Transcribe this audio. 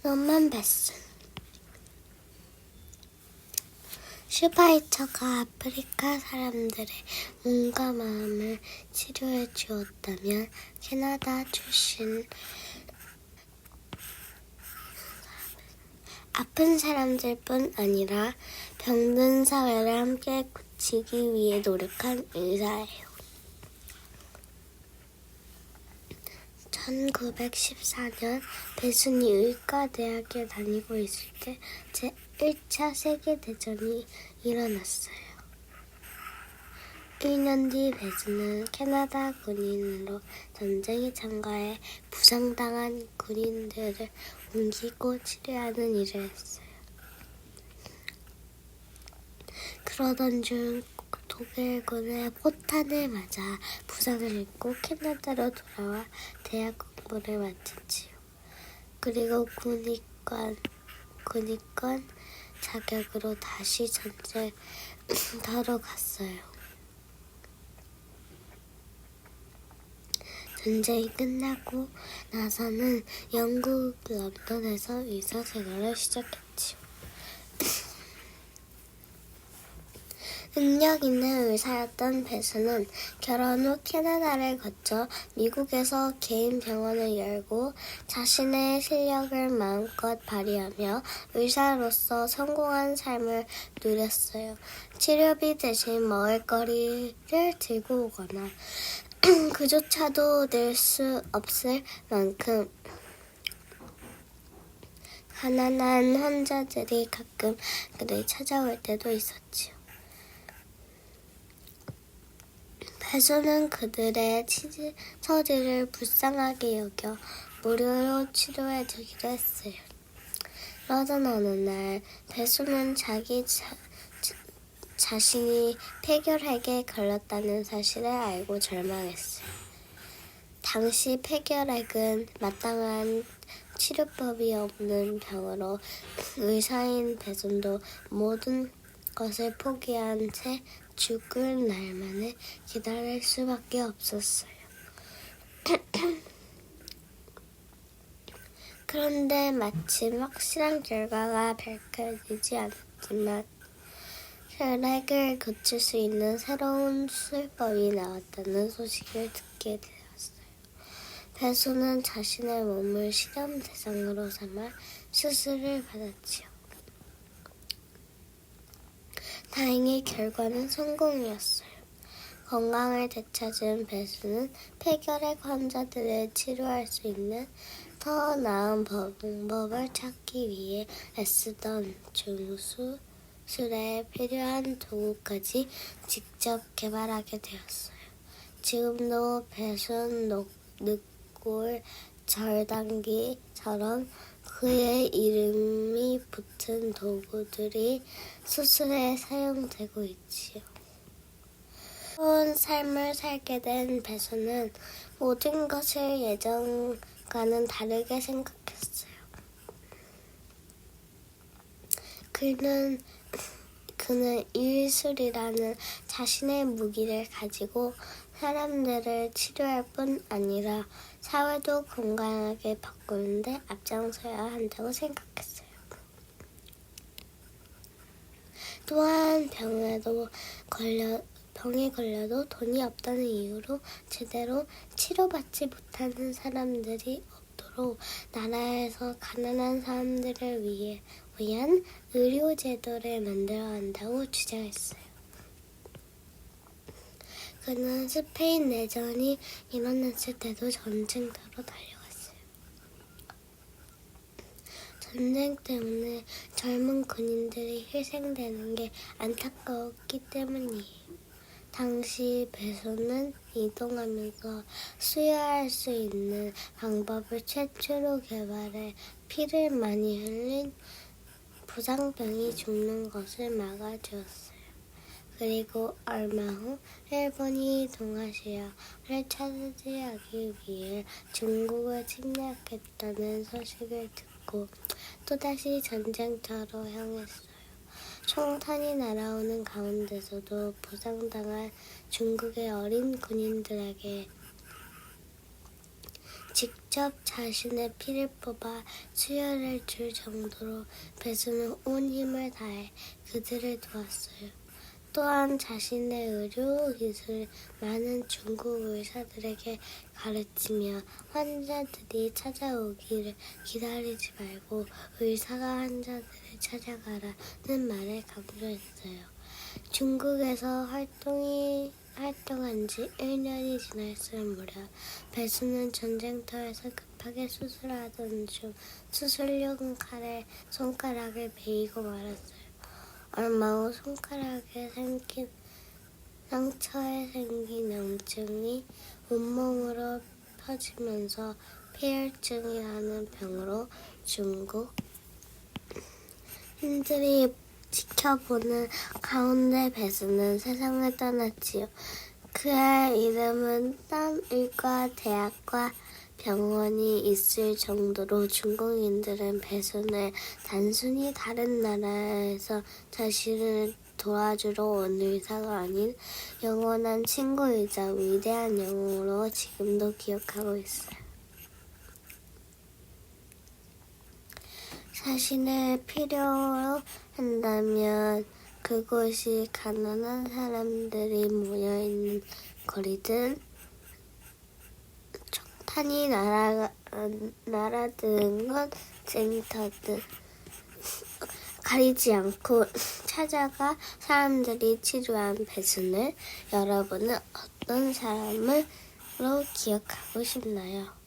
노만 베슨 슈바이처가 아프리카 사람들의 몸과 마음을 치료해 주었다면 캐나다 출신 아픈 사람들뿐 아니라 병든 사회를 함께 고치기 위해 노력한 의사예요. 1914년 배순이 의과대학에 다니고 있을 때 제 1차 세계대전이 일어났어요. 1년 뒤 배순은 캐나다 군인으로 전쟁에 참가해 부상당한 군인들을 옮기고 치료하는 일을 했어요. 그러던 중 독일군의 포탄을 맞아 부상을 입고 캐나다로 돌아와 대학 공부를 마쳤지요. 그리고 군의관, 군의관 자격으로 다시 전쟁터로 갔어요. 전쟁이 끝나고 나서는 영국 런던에서 의사 생활을 시작했지요. 능력 있는 의사였던 배수는 결혼 후 캐나다를 거쳐 미국에서 개인 병원을 열고 자신의 실력을 마음껏 발휘하며 의사로서 성공한 삶을 누렸어요. 치료비 대신 먹을거리를 들고 오거나 그조차도 낼 수 없을 만큼 가난한 환자들이 가끔 그를 찾아올 때도 있었지요. 배수는 그들의 치지, 처지를 불쌍하게 여겨 무료로 치료해 주기로 했어요. 그러던 어느 날 배수는 자기 자, 자- 자 신이 폐결핵에 걸렸다는 사실을 알고 절망했어요. 당시 폐결핵은 마땅한 치료법이 없는 병으로 의사인 배순도 모든 것을 포기한 채 죽을 날만을 기다릴 수밖에 없었어요. 그런데 마침 확실한 결과가 밝혀지지 않았지만 혈액을 고칠 수 있는 새로운 수술법이 나왔다는 소식을 듣게 되었어요. 배수는 자신의 몸을 실험 대상으로 삼아 수술을 받았지요. 다행히 결과는 성공이었어요. 건강을 되찾은 배수는 폐결핵 환자들을 치료할 수 있는 더 나은 방법을 찾기 위해 애쓰던 중수술에 필요한 도구까지 직접 개발하게 되었어요. 지금도 녹- 늑골 절단기처럼 그의 이름이 붙은 도구들이 수술에 사용되고 있지요. 새로운 삶을 살게 된 배수는 모든 것을 예전과는 다르게 생각했어요. 그는 그는 일술이라는 자신의 무기를 가지고 사람들을 치료할 뿐 아니라 사회도 건강하게 바꾸는데 앞장서야 한다고 생각했어요. 또한 병에도 걸려 병에 걸려도 돈이 없다는 이유로 제대로 치료받지 못하는 사람들이 없도록 나라에서 가난한 사람들을 위해 위한 의료 제도를 만들어야 한다고 주장했어요. 그는 스페인 내전이 일어났을 때도 전쟁터로 달려갔어요. 전쟁 때문에 젊은 군인들이 희생되는 게 안타까웠기 때문이에요. 당시 배수는 이동하면서 수혈할 수 있는 방법을 최초로 개발해 피를 많이 흘린 부상병이 죽는 것을 막아주었어요. 그리고 얼마 후 일본이 동아시아를 차지하기 위해 중국을 침략했다는 소식을 듣고 또다시 전쟁터로 향했어요. 총탄이 날아오는 가운데서도 부상당한 중국의 어린 군인들에게 직 직접 자신의 피를 뽑아 수혈을 줄 정도로 배수는 온 힘을 다해 그들을 도왔어요. 또한 자신의 의료 기술을 많은 중국 의사들에게 가르치며 환자들이 찾아오기를 기다리지 말고 의사가 환자들을 찾아가라는 말을 강조했어요. 중국에서 활동이 활동한 지 1년이 지났을 무렵 배수는 전쟁터에서 급하게 수술하던 중 수술용 칼에 손가락을 베이고 말았어요. 얼마 후 손가락에 생긴 상처에 생긴 염증이 온몸으로 퍼지면서 폐혈증이라는 병으로 중국 신들이 지켜보는 가운데 배수는 세상을 떠났지요. 그의 이름은 딴 의과 대학과 병원이 있을 정도로 중국인들은 배순을 단순히 다른 나라에서 자신을 도와주러 온 의사가 아닌 영원한 친구이자 위대한 영웅으로 지금도 기억하고 있어요. 자신을 필요로 한다면 그곳이 가난한 사람들이 모여있는 거리든 청탄이 날아, 날아드는 것 센터든 가리지 않고 찾아가 사람들이 치료한 배순을 여러분은 어떤 사람으로 기억하고 싶나요?